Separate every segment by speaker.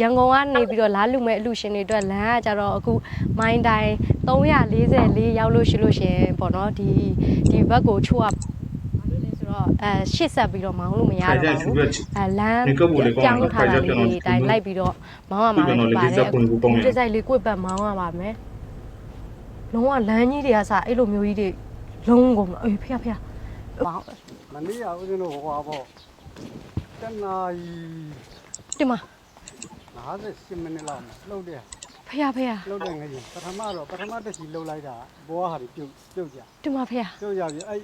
Speaker 1: ရန်ကုန်ကနေပြီးတော့လာလူမဲ့အလူရှင်တွေအတွက်လမ်းကကြတော့အခုမိုင်းတိုင်း344ရောက်လို့ရှိလို့ရှရင်ပေါ့နော်ဒီဒီဘက်ကိုချိုးရဆိုတော့အဲရှစ်ဆက်ပြီးတော့မောင်းလို့မရ
Speaker 2: ခိုင်
Speaker 1: တော့
Speaker 2: ကြ
Speaker 1: ပါ
Speaker 2: ရှူ
Speaker 1: ဘူး
Speaker 2: ရက်
Speaker 1: အဲလမ်း
Speaker 2: နေကပ်ဖို့လေကောင်း
Speaker 1: ပြောင်း
Speaker 2: တယ်
Speaker 1: ထားတာ
Speaker 2: ခိုင်ကြကျွန်တော်
Speaker 1: လေးတိုင်းလိုက်ပြီးတော့မောင်းရမှာ
Speaker 2: ကျွန်တော်
Speaker 1: ပဲ
Speaker 2: လေး
Speaker 1: ပါတ
Speaker 2: ဒီဇက်
Speaker 1: ယ်
Speaker 2: ပွန်ကိုပေါင်းရ
Speaker 1: ဒီဇိုက်လေးကိုယ့်ဘက်မောင်းရပါမယ်လုံးဝလမ်းကြီးတွေကစအဲ့လိုမျိုးကြီးတွေလုံးကုန်အေးဖေဖေမောင်း
Speaker 3: မနေ့ကဦးဇင်းတို့ဟိုဟာပေါ့တနာရီ
Speaker 1: တင်မ
Speaker 3: 58မိနစ်လောက်မှာလှုပ်တယ်
Speaker 1: ဖေဖေ
Speaker 3: လှုပ်တယ်ငရင်ပထမတော့ပထမတစ်ချီလှုပ်လိုက်တာဘောဟာတွေပြုတ်ပြုတ်ကြ
Speaker 1: တင်မဖေ
Speaker 3: ပြုတ်ကြပြီအဲ့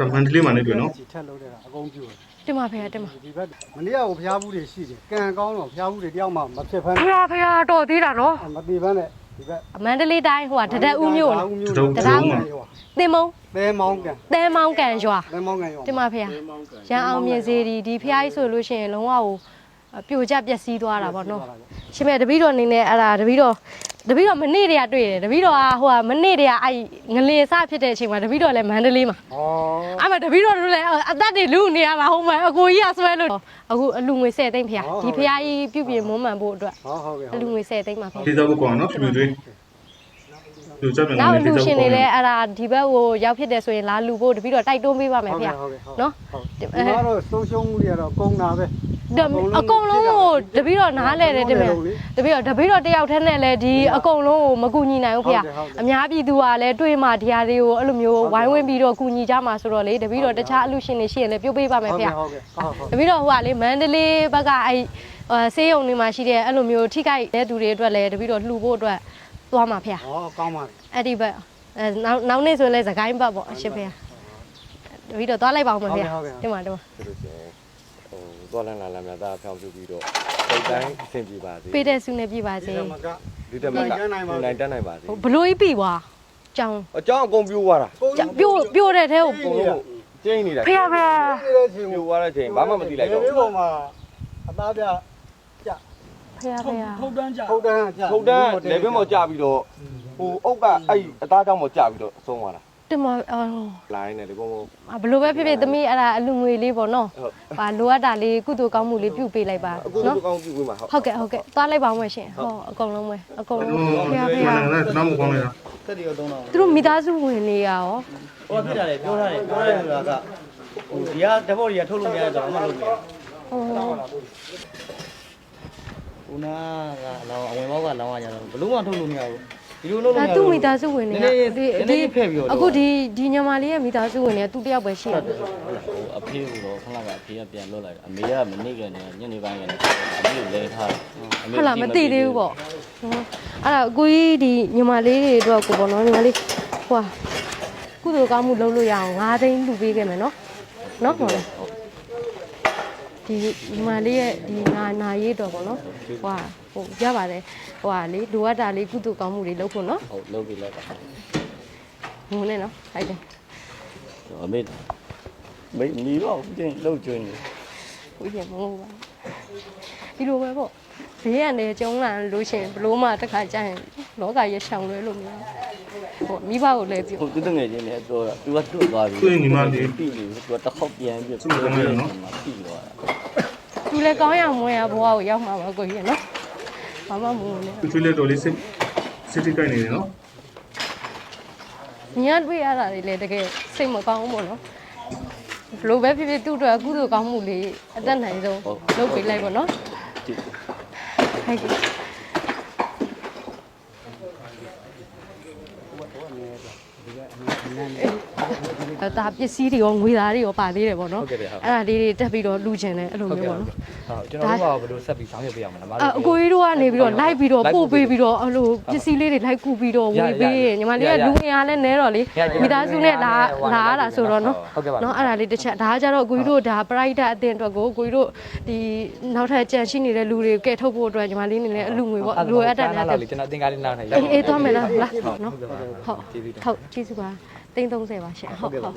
Speaker 2: ပမန်တလေးမှာနေတွေ့နော်
Speaker 3: ချီထက်လှုပ်တယ်အကုန်ပြုတ်
Speaker 1: တင်မဖေတင်မ
Speaker 3: ဒီဘက်မနေ့ကဟိုဖျားဘူးတွေရှိတယ်ကံကောင်းတော့ဖျားဘူးတွေတယောက်မှမဖြစ်ဖမ်း
Speaker 1: ဖေဖေတော်သေးတာနော်
Speaker 3: မတည်ဖမ်းနဲ့ဒီဘက်
Speaker 1: အမန္တလေးတိုင်းဟိုကတတက်ဦးမြို့
Speaker 2: တတက်ဦးမြို့
Speaker 1: တင်မုံ
Speaker 3: သဲမောင်းကံ
Speaker 1: တဲမောင်းကန်ရွာ
Speaker 3: သဲမောင်းကံရော
Speaker 1: တင်မဖေရန်အောင်မြင်စေဒီဒီဖះကြီးဆိုလို့ရှိရင်လုံးဝဟို ပြိုကျပျက်စီးသွားတာပေါ့နော်ရှင်မဲတပီတော်အနေနဲ့အဲ့ဒါတပီတော်တပီတော်မနေ့တည်းကတွေ့တယ်တပီတော်ကဟိုကမနေ့တည်းကအဲ့ငလေစဖြစ်တဲ့အချိန်မှာတပီတော်လည်းမန္တလေးမှာ
Speaker 3: ဩ
Speaker 1: အဲ့မှာတပီတော်တို့လည်းအသက်တွေလူနေရမှာဟုတ်မယ်အကိုကြီးကဆွဲလို့အခုအလူငွေ10သိန်းဖះဒီဖះကြီးပြုပြင်မွမ်းမံဖို့အတွက်
Speaker 3: ဟောဟုတ်ကဲ့
Speaker 1: အလူငွေ10သိန်းပါဖះ
Speaker 2: ဒီဇက်ကိုကောင်းနော်ဖြူဖြူသွေးလူချက်မြန်
Speaker 1: နောက်
Speaker 2: နေ
Speaker 1: အ
Speaker 2: ဒီ
Speaker 1: လူ
Speaker 2: ဇက်
Speaker 1: ရှင်
Speaker 2: ကို
Speaker 1: တွေ
Speaker 2: ကောင်း
Speaker 1: လည်းအဲ့ဒါဒီဘက်ကိုရောက်ဖြစ်တယ်ဆိုရင်လာလူဖို့တပီတော့တိုက်တွန်းပေးပါမယ်ဖေ
Speaker 3: ဟုတ်ကဲ့ဟုတ်
Speaker 1: နော်
Speaker 3: ဟုတ်ဒီမှာတော့ဆုံးရှုံးမှုတွေကတော့ကုန်တာပဲ
Speaker 1: ဒါ အကုန်လုံးကိုတပီတော့နားလဲတယ်တပီတော့တပီတော့တပီတော့တယောက်တည်းနဲ့လည်းဒီအကုန်လုံးကိုမကူညီနိုင်ဘူးဖေအများပြည်သူကလည်းတွေ့မှဒီဟာတွေကိုအဲ့လိုမျိုးဝိုင်းဝန်းပြီးတော့ကူညီကြမှာဆိုတော့လေတပီတော့တခြားအလူရှင်တွေရှိရင်လည်းပြုတ်ပေးပါမယ်ဖေ
Speaker 3: ဟုတ်ကဲ့ဟုတ်ဟုတ်
Speaker 1: တပီတော့ဟိုကလေမန္တလေးဘက်ကအဲ့ဆေးရုံတွေမှာရှိတဲ့အဲ့လိုမျိုးထိခိုက်တဲ့သူတွေအတွက်လည်းတပီတော့လှူဖို့အတွက်သွားမှာဖေ
Speaker 3: ဟောကောင်းပါပြီ
Speaker 1: အဲ့ဒီဘက်အဲနောက်နောက်နေ့ဆိုရင်လည်းသခိုင်းဘက်ပေါ့အရှင်ဖေတပီတော့သွားလိုက်ပါဦးမယ်ဖေတင်ပါတင်ပါ
Speaker 4: ဆိုလို့ရှိရင်ဟို သွားလန်းလာလမ်းများသားဖြောင်းပြပြီးတော့စိတ်တိုင်းအဆင်ပြေပါစေ
Speaker 1: ပေးတဲ့ဆုနဲ့ပြပါစေ
Speaker 3: ဒီမှာက
Speaker 4: ဒီတက်မှာနိုင်တတ်နိုင်ပါစေ
Speaker 1: ဟိုဘလို့ကြီးပြီွာကြောင်
Speaker 4: အကြောင်းအကုန်ပြိုးသွားတာ
Speaker 1: ပြို့ပြို့တဲ့ထဲကို
Speaker 4: အကုန်လုံးကျင်းနေတာ
Speaker 1: ဖေဖေ
Speaker 3: နေတဲ့ချိန်
Speaker 4: ပြိုးသွားတဲ့ချိန်ဘာမှမသိလိုက်တော့
Speaker 3: ဒီပေါ်မှာအသားပြကြ
Speaker 1: ဖေဖေ
Speaker 3: ထုတ်တန်းကြထုတ်တန်းကြ
Speaker 4: ထုတ်တန်းလေဘင်းပေါ်ကျပြီးတော့ဟိုအုတ်ကအဲ့အသားကြောင့်ပေါ်ကျပြီးတော့ဆုံးသွားတာ
Speaker 1: တင်မအော်
Speaker 4: လိုင်းနဲ့လေဘုံဘုံ
Speaker 1: ဘလို့ပဲဖြစ်ဖြစ်သမီးအဲ့ဒါအလူငွေလေးပေါ့နော်
Speaker 4: ဟုတ်
Speaker 1: ပါလိုအပ်တာလေးကုသိုလ်ကောင်းမှုလေးပြုပေးလိုက်ပါ
Speaker 4: အခု
Speaker 1: နော်
Speaker 4: ဒီကောင်းပြုတ်မှာဟုတ်
Speaker 1: ဟုတ်ကဲ့ဟုတ်ကဲ့သွားလိုက်ပါဦးမရှင်ဟောအကုန်လုံးပဲအကုန်လုံးဖေဖေ
Speaker 2: မှန်တယ်တော့မကောင်းလေ
Speaker 5: တက်တီရော3000
Speaker 1: သူတို့မိသားစုဝင်နေရရော
Speaker 5: ဟိုကဖြစ်တာလေပြောထားတယ်ပြောရတယ်ဆိုတာကဟိုဒီကဓာတ်ပေါ်တွေကထုတ်လို့မရတော့အမှလုပ်နေတယ်
Speaker 1: ဟော
Speaker 5: ဟိုနာကအလောင်းအဝင်ဘောက်ကလောင်းရကြတော့ဘလို့မှထုတ်လို့မရဘူး ဒီလိုလုပ်လို့
Speaker 1: ဒါ
Speaker 5: မရ
Speaker 1: သူ့
Speaker 5: ဘူး
Speaker 1: မိသားစုဝင်နေရ
Speaker 5: နည်းနည်းနည်းနည်းဖက်ပြီးတော့
Speaker 1: အခုဒီဒီညမလေးရဲ့မိသားစုဝင်နေသူတယောက်ပဲရှိတယ်
Speaker 6: ဟိုအဖေကတော့ခဏကအဖေကပြန်လွတ်လိုက်တယ်အမေကမနေ့ကနေညနေပိုင်းကနေအမေကိုလဲထားတယ်အ
Speaker 1: ဟုတ်လားမသိသေးဘူးပေါ့ဟောအဲ့ဒါအကိုကြီးဒီညီမလေးတွေအတွက်ကိုပေါ့နော်ညီမလေးဟိုဟာကုသိုလ်ကောင်းမှုလုပ်လို့ရအောင်၅သိန်းလူပေးခဲ့မယ်နော်နော်ဟုတ်လားဒီညီမလေးရဲ့ဒီနာနာရေးတော့ပေါ့နော်ဟို ဟာဟိုရပါတယ်ဟိုဟာလေလိုအပ်တာလေးကုသိုလ်ကောင်းမှုတွေလုပ်ဖို့နော်
Speaker 6: ဟုတ်လုပ်ပြီးလိုက်တာ
Speaker 1: ငုံနေနော်ဟုတ်တယ်
Speaker 6: အမေမေမီတော့ပြင်လှုပ်ကျွင်းနေ
Speaker 1: ကိုကြီးမဟုတ်ပါဘူးဒီလိုပဲပေါ့ဘေးရန်နေကျုံလာလို့ရှရင်ဘလို့မှတစ်ခါကြာရင်လောကရဲ့ရှောင်လွဲလို့မရဘူးဟိုမိဘကိုလည်းပြော
Speaker 6: ဟိုသူတငယ်ချင်းလည်းတော့သူကတွတ်သွားပြီပြီလေသူကတစ်ခေါက်ပြန်ပြီးပြီးသွားတာ
Speaker 1: သူလည်းကောင်းရမွေးရဘဝကိုရောက်မှာပါကိုကြီးနော် ဘာမှမဟုတ်နဲ့
Speaker 2: ဖြူဖြူလေးတော်လေးစစ်စစ်တိကိုက်နေတယ်နော်
Speaker 1: ညာတွေ့ရတာတွေလည်းတကယ်စိတ်မကောင်းဘူးပေါ့နော်ဘလို့ပဲဖြစ်ဖြစ်သူ့အတွက်အကုသိုလ်ကောင်းမှုလေးအသက်နိုင်ဆုံးလုပ်ပေးလိုက်ပေါ့နော်ဟုတ်ကဲ့အဲ့ဒါပစ္စည်းတွေရောငွေသားတွေရောပါသေးတယ်ပေါ့နော်
Speaker 5: ဟုတ်ကဲ့ဗျဟုတ်
Speaker 1: အဲ့ဒါလေးတွေတက်ပြီးတော့လူချင်တယ်အဲ့လိုမျိုးပေါ့နော်
Speaker 5: ဟုတ်ကျွန်တော်တို့ကဘယ်လိုဆက်ပြီးဆောင်ရွက်ပေးရမလဲမ
Speaker 1: အအကိုကြီးတို့ကနေပြီးတော့လိုက်ပြီးတော့ပို့ပေးပြီးတော့အဲ့လိုပစ္စည်းလေးတွေလိုက်ကူပြီးတော့ဝေပေးရညီမလေးကလူငယ်အားလည်းနဲတော့လေမိသားစုနဲ့လာလာရတာဆိုတော့နော်
Speaker 5: ဟုတ်ကဲ့ပါ
Speaker 1: နော်အဲ့ဒါလေးတစ်ချက်ဒါကကြတော့အကိုကြီးတို့ဒါပရိုက်တာအတင်အတွက်ကိုအကိုကြီးတို့ဒီနောက်ထပ်ကြံရှိနေတဲ့လူတွေကဲထုတ်ဖို့အတွက်ညီမလေးနေလည်းအလူငွေပေါ့လူရတတ်တယ်
Speaker 5: တယ်ကျွန်တော်သင်္ကားလေးနားထိုင်ရ
Speaker 1: အေးအေးသွားမယ်လားလားနော်ဟုတ်ဟုတ်ကျေးဇူးပါတိန်း30ပါရှင့်ဟုတ်ဟုတ်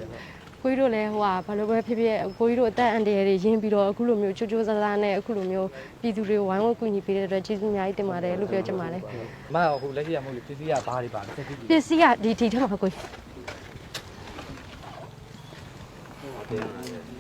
Speaker 1: ကိုကြီးတို့လည်းဟိုဟာဘာလို့ပဲဖြစ်ဖြစ်ကိုကြီးတို့အသက်အန္တရာယ်တွေရင်းပြီးတော့အခုလိုမျိုးချိုးချိုးဆားဆားနဲ့အခုလိုမျိုးပြည်သူတွေကိုဝိုင်းဝန်းကူညီပေးတဲ့အတွက်ကျေးဇူးအများကြီးတင်ပါတယ်လို့ပြောချင်ပါတယ်
Speaker 5: မဟုတ်လက်ရှိရမဟုတ်လေပစ္စည်းကဘားတွေပါဆက်ပြီး
Speaker 1: ပစ္စည်းကဒီဒီထက်မှာကိုကြီး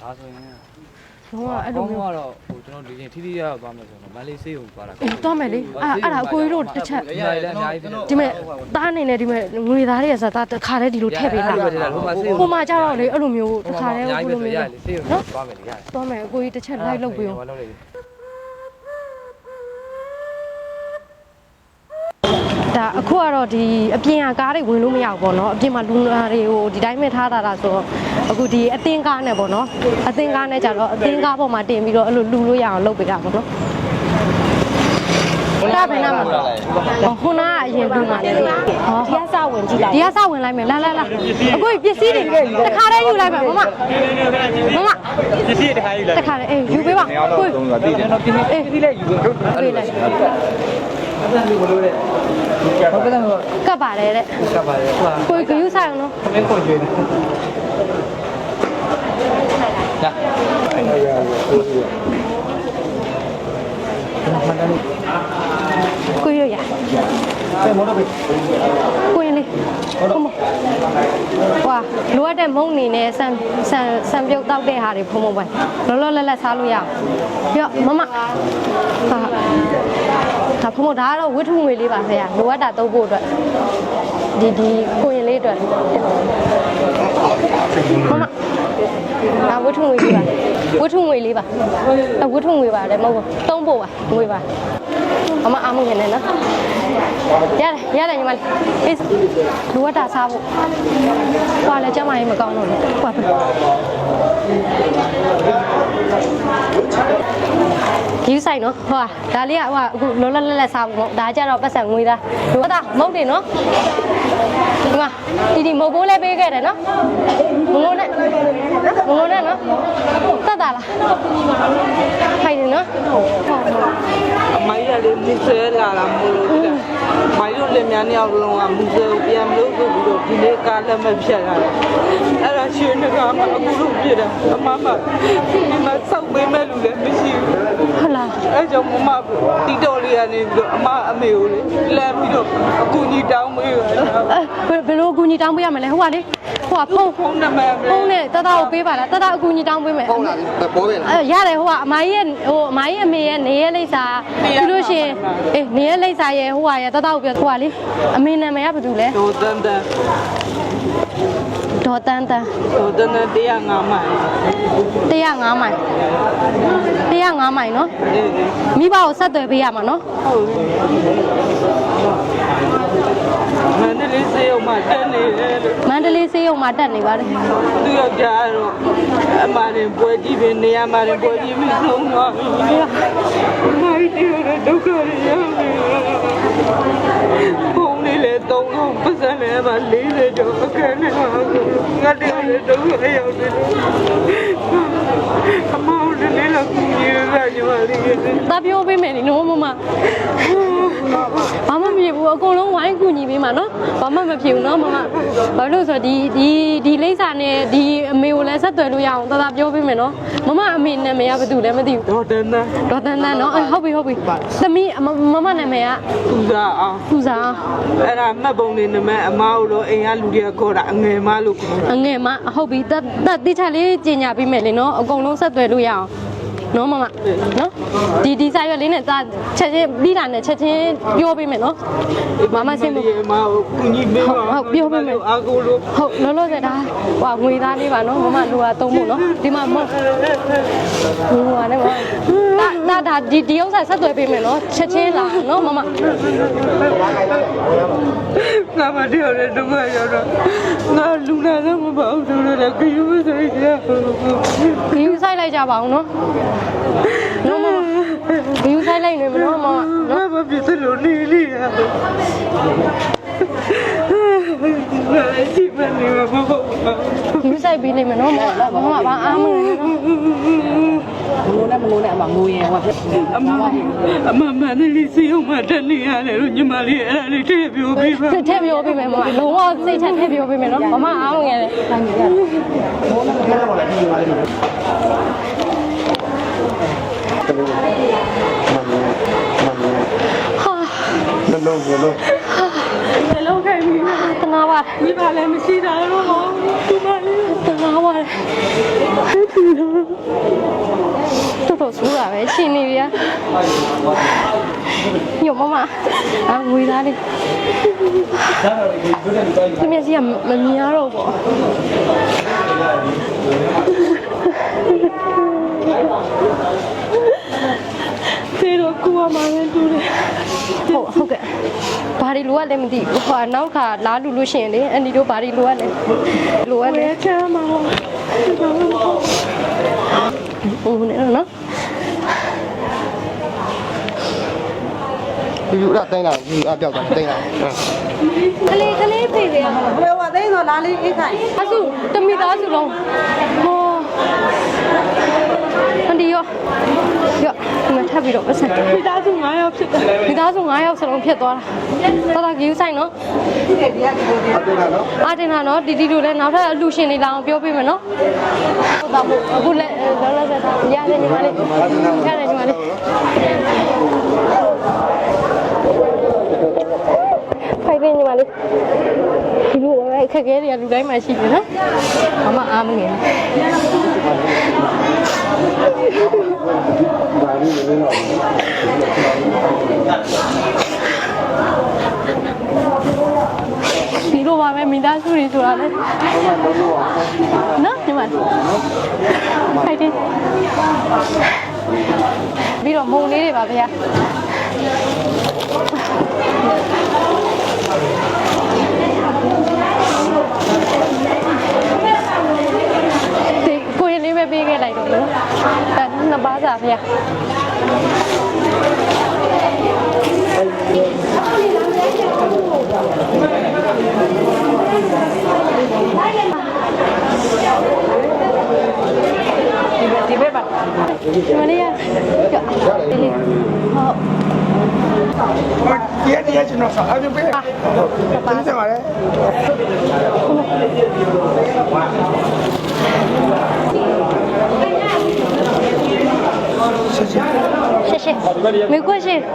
Speaker 5: ဒါဆိုရင်
Speaker 1: လုံးဝအဲ့လိုမျိုး
Speaker 7: ကတော့ဟိုကျွန်တော်ဒီရင်ထိထိရရသွားမယ်ဆိုတော့မလေးဆေးကိုသွားတာ
Speaker 1: အေးသွားမယ်လေအဲ့အဲ့ဒါအကိုကြီးတို့တစ်ချက်
Speaker 7: အများကြီးလည်းအများကြီးဖြစ်တယ်
Speaker 1: ဒီမဲ့သားအနေနဲ့ဒီမဲ့ငွေသားတွေကစတာတစ်ခါတည်းဒီလိုထည့်ပေးတာ
Speaker 7: ဟိုမှာဆေး
Speaker 1: ဟိုမှာကြတော့လေအဲ့လိုမျိုးတစ်ခါတည်း
Speaker 7: အများ
Speaker 1: ဟို
Speaker 7: ကြီးပဲ
Speaker 1: လို
Speaker 7: ရ
Speaker 1: မျိုး
Speaker 7: လေဆေးကိုသွားမယ်လေရတယ်
Speaker 1: သွားမယ်အကိုကြီးတစ်ချက်လိုက်လုပ်ပေးအောင်
Speaker 7: လုပ်လိုက်
Speaker 1: ဒါအခုကတော့ဒီအပြင်ကကားတွေဝင်လို့မရဘူးပေါ့နော်အပြင်မှာလူနာတွေကိုဒီတိုင်းမဲ့ထားတာလားဆိုတော့ အခုဒီအသင်းကားနဲ့ပေါ့နော်အသင်းကားနဲ့ကြတော့အသင်းကားပေါ်မှာတင်ပြီးတော့အဲ့လိုလူလို့ရအောင်လုပ်ပေးတာပေါ့နော်ဒါဘယ်နာမှာခုနကအရင်လူမှာလေဟောဒီကစဝင်ကြည့်လိုက်ဒီကစဝင်လိုက်မယ်လာလာလာအခုပစ္စည်းတွေတစ်ခါတည်းယူလိုက်မယ်မမမမ
Speaker 5: ပစ္စည်းတစ်ခါယူလိုက်
Speaker 1: တစ်ခါတည်းအေးယူပေးပါကိုယ်
Speaker 5: ကျွန်တော်တည်တယ်တော့ပစ္စည်းပစ္စည်းလေးယူလို့
Speaker 1: ပေးလိုက်
Speaker 5: အဲ့ဒါမျိုးလို့လေဟုတ်ကဲ့တော့
Speaker 1: ကပ်ပါတယ်တဲ့
Speaker 5: ကပ်ပါလေဟို
Speaker 1: ကိုယ်ကယူဆိုင်အောင်နော်
Speaker 5: သမင်းခွန်ကျွေးတယ်ဒါ
Speaker 1: ကိုရရ
Speaker 5: ပဲမော်တော့ပဲ
Speaker 1: ကိုရင်လေးဟုတ်မဟွာလိုအပ်တဲ့မုံနေနဲ့ဆန်ဆန်ဆန်ပြုတ်တောက်တဲ့ဟာတွေဖုံဖုံပဲလောလောလတ်လတ်စားလို့ရအောင်ပြမမဟာဒါ ဖုံဖုံဒါကတော့ဝိထုငွေလေးပါဆရာလိုအပ်တာသုံးဖို့အတွက်ဒီဒီကိုရင်လေးအတွက်မမဒါဝိထုငွေလေးပါဝိထုငွေလေးပါအဲဝိထုငွေပါတယ်မဟုတ်ဘူးသုံးဖို့ပါငွေပါမမအားမငယ်နဲ့နော် ရတယ်ရတယ်ညီမလေးအေးလူဝတ်တာစားဖို့ဟွာလည်းကျမကြီးမကောင်းတော့ဘူးဟွာပဲယူဆိုင်နော်ဟွာဒါလေးကဟွာအခုလောလောလတ်လတ်စားဖို့ဒါကြတော့ပတ်စံငွေသားလူဝတ်တာမဟုတ်တယ်နော်ဒီမှာဒီဒီမဟုတ်ဘိုးလည်းပေးခဲ့တယ်နော်မငုံနဲ့မငုံနဲ့နော်တတ်တာလားခိုင် တယ်နော်ဟုတ်ဟုတ်
Speaker 8: အမိုင်းရလေးမူဆဲလာတာမို့လို့တဲ့။မိုင်းတို့လည်းများများလုံးကမူဆဲကိုပြန်မလို့ဆိုပြီးတော့ဒီနေ့ကားလက်မဖြတ်ရတယ်။အဲ့ဒါရှင်ကမှအခုလို့ပြတယ်။အမမဒီမှာစောက်ပေးမဲ့လူလည်းမရှိဘူး
Speaker 1: ဟုတ်လား။
Speaker 8: အဲ့ကြောင့်မမတီတော်လေးကနေပြီးတော့အမအမေကိုလေလမ်းပြီးတော့အကူကြီးတောင်းပေးရတယ်
Speaker 1: အဲဘယ်ဘယ်လိုအကူညီတောင်းပေးရမလဲဟိုကလေဟိုကဖုန်း။
Speaker 8: ဖုန်းနံပါတ်
Speaker 1: ဖုန်းနဲ့တတကိုပေးပါလားတတအကူညီတောင်းပေးမယ်ဖုန်းလားပေါ်ပဲလားအဲရတယ်ဟိုကအမကြီးရဲ့ဟိုအမကြီးအမေရဲ့နေရဲ့လိပ်စာပြီးလို့ရှိရင်အေးနေရဲ့လိပ်စာရဲ့ဟိုကရဲ့တတကိုပြောဟိုကလေအမေနာမည်ကဘာတူလဲ
Speaker 8: ဒိုတန်တန်
Speaker 1: ဒေါ်တန်းတန်း
Speaker 8: ဒိုတန်တန်တရားငါမိုင်
Speaker 1: 105မိုင်105မိုင်နော်
Speaker 8: အေးအေး
Speaker 1: မိဘကိုဆက်သွယ်ပေးရမှာနော်
Speaker 8: ဟုတ်ပြီမန္တလေးစေးအောင်မှတက်နေတယ်လို့
Speaker 1: မန္တလေးစေးရုံမှာတက်နေပါတယ်
Speaker 8: သူယောက်ျားတော့အမာရင်ပွဲကြည့်ပြီးနေရာမှာရင်ပွဲကြည့်ပြီးဆုံးသွားပြီ။မိုက်တီရတဲ့ဒုက္ခတွေရောက်နေ။ ဘုံလေးလေသုံးလုံးပတ်စံလေးမှာ40ကျော်အခက်နဲ့ငါတည်းလေဒုက္ခရောက်နေလို့အမောင်လေးလည်းကူညီရတာညီမလေး
Speaker 1: တပြောပေးမယ်နော်မမ ဘာမှမဖြစ်ဘူးအကုန်လုံးဝိုင်းကူညီပေးမှာနော်ဘာမှမဖြစ်ဘူးနော်မမဘာလို့လဲဆိုတော့ဒီဒီဒီလိမ့်စာနဲ့ဒီအမေကိုလည်းဆက်သွယ်လို့ရအောင်တသာပြောပေးမယ်နော်မမအမေနာမည်ကဘာတူလဲမသိဘူး
Speaker 8: တော့တန်းတန်း
Speaker 1: ဒေါ်တန်တန်နော်အဲ့ဟုတ်ပြီဟုတ်ပြီသမီးအမမမနာမည်က
Speaker 8: သူစားအောင်
Speaker 1: သူစား
Speaker 8: အဲ့ဒါမှတ်ပုံနေနမအမားလို့အိမ်ကလူတွေကခေါ်တာအငယ်မလို့ခေါ်တာ
Speaker 1: အငယ်မဟုတ်ပြီတတ်တိချလေးကြီးညာပေးမယ်လေနော်အကုန်လုံးဆက်သွယ်လို့ရအောင် နော်မမနော်ဒီဒီစာရွက်လေးနဲ့သာချက်ချင်းပြီးတာနဲ့ချက်ချင်းပြောပေးမယ်နော်မမစင်မ
Speaker 8: ဒီအမားကိုကူညီပေးပါ
Speaker 1: ဟုတ်ပြောပေးမယ်
Speaker 8: အာကိုလို့
Speaker 1: ဟုတ်လောလောဆယ်ဒါဟွာငွေသားလေးပါနော်မမလိုတာသုံးဖို့နော်ဒီမှာမဟုတ်ဟိုဟာနဲ့မဒါဒါဒါဒီဒီဥစ္စာဆက်သွယ်ပေးမယ်နော်ချက်ချင်းလာနော်မမ
Speaker 8: ငါမတည်းရတဲ့ဒုက္ခရောက်တော့ငါလူနာတော့မပေါ့ဘူးလို့လည်းကြည့်မစရိတ်ရ
Speaker 1: ဂယူဆိုင်လိုက်ကြပါအောင်နော်နော်မမဂယူဆိုင်လိုက်နေမနော်မမ
Speaker 8: ငါမပြစ်လို့နေလိရငါလည်းရှိမနေမှာမဟုတ်ဘူး
Speaker 1: ဂယူဆိုင်ပြီးနေမနော်မမမဘာအားမလဲနော်
Speaker 8: အမအမမနဲ့လေးစီအောင်မတက်နေရတယ်လို့ညီမလေးအဲ့ဒါလေးတည့်ပြောပေးပါ
Speaker 1: ထည့်ပြောပေးမယ်မမလုံးဝစိတ်ချထည့်ပြောပေးမယ်နော်မမအားမငယ်လေ ဟာ
Speaker 4: လုံးလုံးလုံး
Speaker 1: တနာပါ
Speaker 8: မိဘလည်းမရှိတာတော့ဟောဒီမလေး
Speaker 1: တနာပါတယ်တော်တော်ဆိုးတာပဲရှင်နေပြီอ่ะညမမအငွေသားလေးဒီမျက်စိကမမြင်ရတော့ဘူးပေါ့
Speaker 8: သေတော့ကိုကမှလည်းတူတယ်
Speaker 1: ဟုတ်ဟုတ်ကဲ့ဘာတွေလိုရလဲမသိဘူးဟိုနောက်ခါလာလူလို့ရှိရင်လေအန်ဒီတို့ဘာတွေလိုရလဲလိုရလဲ
Speaker 8: ဝဲချမ်းမှာ
Speaker 1: ဟိုနေနော်
Speaker 3: ဒီလိုအဲ့တိုင်းလာဒီအပြောက်တာတိုင်းလာ
Speaker 1: ကလေးကလေးဖေးဖေးရမှာ
Speaker 8: ဘယ်ဝသိန်းတော့လာလေးအိတ်ခိုင်
Speaker 1: အဆုတမိသားစုလုံးဟော အန်ဒီရောရောဒီမှာထပ်ပြီးတော့ပတ်စံ
Speaker 8: မိသားစု9ယောက်ဖြစ်တယ်
Speaker 1: မိသားစု9ယောက်စလုံးဖြစ်သွားတာတော်တော်ကြီးဆိုင်နော်
Speaker 3: အတင်လာနော်
Speaker 1: အာတင်တာနော်တီတီတို့လည်းနောက်ထပ်အလူရှင်တွေလာအောင်ပြောပေးမယ်နော်ဟုတ်တော့ဘူးအခုလည်းလောလောဆယ်ရတယ်ညီမလေးရတယ်ညီမလေးဖိုက်ပင်းညီမလေးဒီလိုပဲအခက်အခဲတွေကလူတိုင်းမှာရှိတယ်နော်မမအားမငယ်နဲ့ ဒီလိုပါပဲမိသားစုတွေဆိုတာလေနော်ညီမလေးဖိုက်တယ်ပြီးတော့မုံလေးတွေပါဗျာ ဒီကိုရင်လေးပဲပေးခဲ့လိုက်တော့နော်အဲနှစ်ပါးစာဖေ။
Speaker 8: ဒီဘက်ပါ
Speaker 1: ဒီမလေးရကြောက်ဟုတ်
Speaker 3: ဒီရဒီရကျွန်တော်ဆောအပြင်ပေး
Speaker 1: ပါ
Speaker 3: တင်ပါလေ
Speaker 1: ရှေ့ရှေ့မေကွရှေ့ဒီ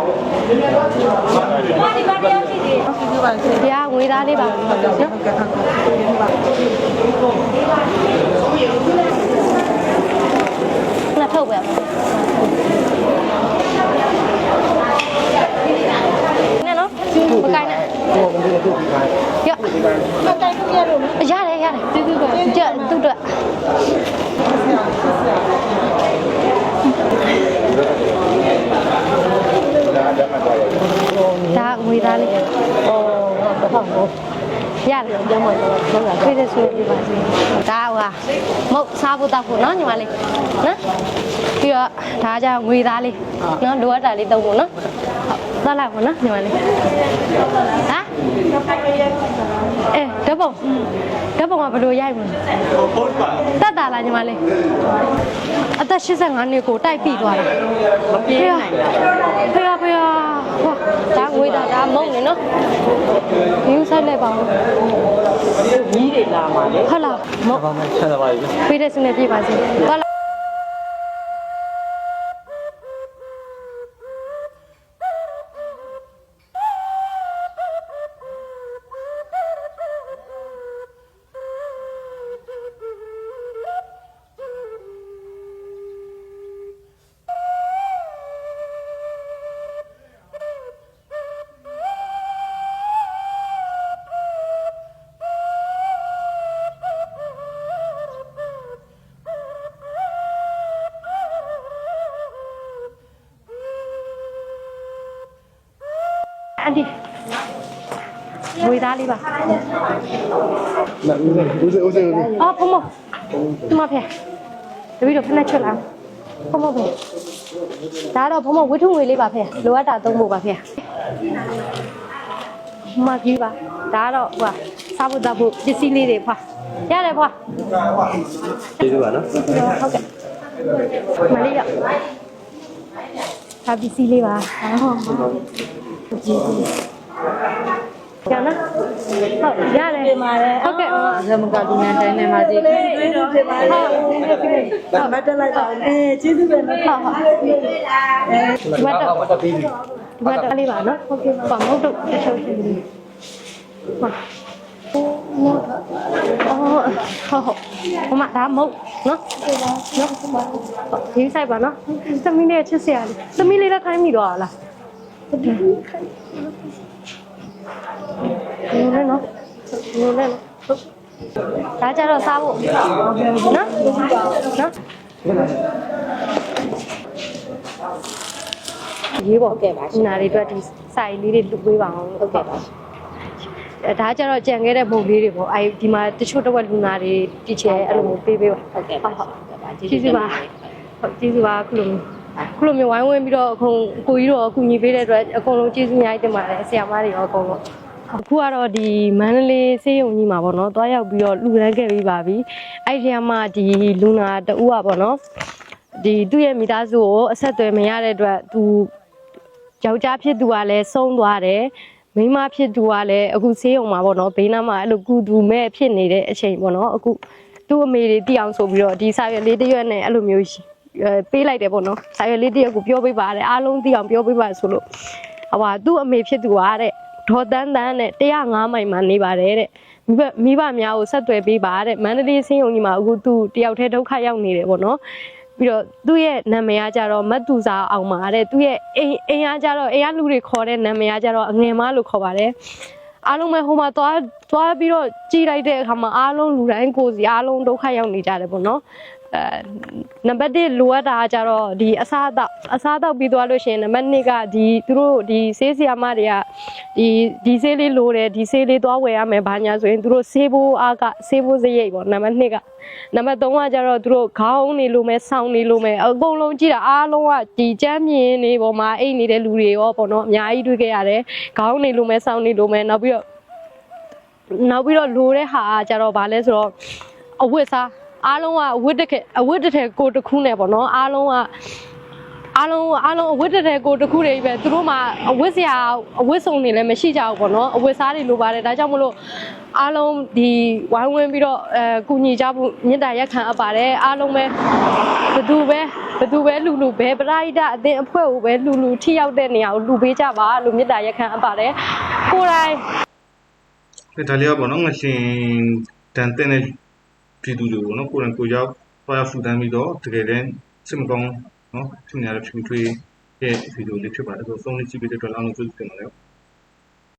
Speaker 1: ကငွေသားလေးပါနော်နှစ်ထုတ်ပဲ နဲ့နော်မကိုင်းနဲ့ရမကိုင်းရလို့ရတယ်ရတယ်တူတူပဲကြက်တူတူဒါငွေသားလေး။အော်တော့ဟုတ်ဟုတ်။ရတယ်ကျမတော့လောက်တာခွေးတဲ့ဆွေးပြပါစေ။ဒါဟာမဟုတ်စားဖို့တောက်ဖို့နော်ညီမလေး။နော်။ပြီးတော့ဒါကြငွေသားလေး။နော်လိုအပ်တာလေးတုံးဖို့နော်။ဟုတ် သွားလိုက်ပါနော်ညီမလေး။ဟမ်အဲဓာတ်ပုံဓာတ်ပုံကဘယ်လိုရိုက်မလဲ။တတ်တာလားညီမလေး။အသက်85နှစ်ကိုတိုက်ပြီးသွားတာ။မပြေးနိုင်ဘူး။ဖေဖေဖေဟောဒါငွေသားဒါမုံနေနော်။ယူဆိုင်လိုက်ပါဦး
Speaker 8: ကြီးတွေလာမှာလေ။
Speaker 1: ဟုတ်လားမုံ
Speaker 7: ဘာမှဆက်သွားပါပြီ
Speaker 1: ဖေးတဲ့စနေပြပါစေ။သွား အန်ဒီငွေသားလေးပါ
Speaker 3: ဦးစေဦးစေဦးစေ
Speaker 1: အော်ဖမဒီမှာဖေတပီတော့ဖက်နဲ့ချွတ်လာဖမဖေဒါတော့ဖမဝိထုငွေလေးပါဖေလိုအပ်တာသုံးဖို့ပါဖေမကြီးပါဒါတော့ဟိုစားဖို့တောက်ဖို့ပစ္စည်းလေးတွေဖွာရတယ်ဖွာ
Speaker 4: ကျေးဇူးပါနော်
Speaker 1: ဟုတ်ကဲ့မလေးရဟာပစ္စည်းလေးပါဟုတ် ကြည့်ကျန်နော်ဟုတ်ရတယ်
Speaker 8: ပါတယ်
Speaker 1: ဟုတ်ကဲ့ဟုတ်
Speaker 8: ဇမကလူနန်တိုင်းနေမှာကြီးတွေ့တော့ဖြစ်ပါလေမတ်တက်လိုက်ပါအဲကျေးဇူးပဲနော်
Speaker 1: ဟုတ်ဟုတ်ဒီမှာတော့ဒီမှာတော့လေးပါနော်ဟုတ်ကဲ့ပါမဟုတ်တော့တချို့ရှင်ပါအော်ဟုတ်ဟုတ်ဟိုမှာဒါမဟုတ်နော်နော်ဒီဆိုင်ပါနော်သမီးလေးချစ်စရာလေးသမီးလေးလည်းခိုင်းမိတော့လား ဒီလိုနော်ဒီလိုနော်ဟုတ်ဒါကြတော့စားဖို့နော်နော်ရေးပေါ့ကဲပါရှင်နာတွေအတွက်ဒီစာရီလေးတွေလူပေးပါအောင်ဟုတ်ကဲ့ပါအဲဒါကြတော့ကြံခဲ့တဲ့ပုံလေးတွေပေါ့အဲဒီမှာတချို့တော့လူနာတွေတီချယ်အဲ့လိုမျိုးပေးပေးပါဟုတ်ကဲ့ဟုတ်ဟုတ်ကျေးဇူးပါဟုတ်ကျေးဇူးပါခုလို ခုလိုမျိုးဝိုင်းဝန်းပြီးတော့အခုကိုကြီးတော့အကူညီပေးတဲ့အတွက်အကုန်လုံးကျေးဇူးအများကြီးတင်ပါတယ်ဆရာမတွေရောအကုန်လုံးအခုကတော့ဒီမန္တလေးစေးရုံကြီးမှာပေါ့နော်တွားရောက်ပြီးတော့လူရန်ခဲ့ပြီးပါပြီအဲ့ဒီမှာဒီလူနာတူอ่ะပေါ့နော်ဒီသူ့ရဲ့မိသားစုကိုအဆက်အသွယ်မရတဲ့အတွက်သူယောက်ျားဖြစ်သူကလည်းဆုံးသွားတယ်မိန်းမဖြစ်သူကလည်းအခုဆေးရုံမှာပေါ့နော်ဘေးနားမှာအဲ့လိုကုသူမဲ့ဖြစ်နေတဲ့အချိန်ပေါ့နော်အခုသူ့အမေတွေတိအောင်ဆိုပြီးတော့ဒီစာရွက်လေးတစ်ရွက်နဲ့အဲ့လိုမျိုးအဲ ပေးလိုက်တယ်ပေါ့နော်စာရွက်လေးတစ်ရွက်ကိုပြောပေးပါတယ်အားလုံးတိအောင်ပြောပေးပါဆိုလို့ဟိုပါသူ့အမေဖြစ်သူကတဲ့ဒေါ်တန်းတန်းနဲ့105မိုင်မှာနေပါတယ်တဲ့မိဘမိဘများကိုဆက်သွယ်ပေးပါတဲ့မန္တလေးစင်းရုံကြီးမှာအခုသူတယောက်တည်းဒုက္ခရောက်နေတယ်ပေါ့နော်ပြီးတော့သူ့ရဲ့နာမည်ကကြတော့မတ်တူစာအောင်ပါတဲ့သူ့ရဲ့အိမ်အိမ်ကကြတော့အိမ်ကလူတွေခေါ်တဲ့နာမည်ကကြတော့အငယ်မလို့ခေါ်ပါတယ်အားလုံးပဲဟိုမှာသွားသွားပြီးတော့ကြည်လိုက်တဲ့အခါမှာအားလုံးလူတိုင်းကိုယ်စီအားလုံးဒုက္ခရောက်နေကြတယ်ပေါ့နော် အဲနံပါတ်1လိုအပ်တာကကြတော့ဒီအစားအသောက်အစားအသောက်ပြီးသွားလို့ရှိရင်နံပါတ်2ကဒီသူတို့ဒီဆေးဆီယာမတွေကဒီဒီဆေးလေးလိုတယ်ဒီဆေးလေးသွားဝယ်ရမယ်ဘာညာဆိုရင်သူတို့ဆေးဖို့အားကဆေးဖို့စရိတ်ပေါ့နံပါတ်2ကနံပါတ်3ကကျတော့သူတို့ခေါင်းနေလို့မဲဆောင်းနေလို့မဲအကုန်လုံးကြည့်တာအားလုံးကဒီကြမ်းမြင်နေပေါ်မှာအိတ်နေတဲ့လူတွေရောပေါ့နော်အများကြီးတွေ့ခဲ့ရတယ်ခေါင်းနေလို့မဲဆောင်းနေလို့မဲနောက်ပြီးတော့နောက်ပြီးတော့လိုတဲ့ဟာကကျတော့ဗာလဲဆိုတော့အဝတ်စား အားလုံးကအဝတ်တစ်ခက်အဝတ်တစ်ထည်ကိုတစ်ခုနဲ့ပေါ့နော်အားလုံးကအားလုံးအားလုံးအဝတ်တစ်ထည်ကိုတစ်ခုတွေပဲသူတို့မှာအဝတ်စရာအဝတ်စုံတွေလည်းမရှိကြဘူးပေါ့နော်အဝတ်စားတွေလိုပါတယ်ဒါကြောင့်မလို့အားလုံးဒီဝိုင်းဝန်းပြီးတော့အဲကုညီကြဖို့မြင့်တာရက်ခံအပ်ပါတယ်အားလုံးပဲဘသူပဲဘသူပဲလူလူပဲပရိဒအသင်းအဖွဲ့ကိုပဲလူလူထိရောက်တဲ့နေရာကိုလူပေးကြပါလို့မြင့်တာရက်ခံအပ်ပါတယ်ကိုယ်တိုင်
Speaker 2: ဒါလေးကပေါ့နော်ငရှင်တန်တဲ့ ပြည်သူတွေပေါ့နော်ကိုယ်တိုင်ကိုရောက်သွားရောက်ဖူတန်းပြီးတော့တကယ်တမ်းစိတ်မကောင်းနော်ဖြစ်နေရတဲ့ဖြူထွေးရဲ့ဗီဒီယိုလေးဖြစ်ပါတယ်ဆိုတော့သုံးလေးကြည့်ပေးတဲ့အတွက်အားလုံးကျေးဇူးတင်ပါတယ်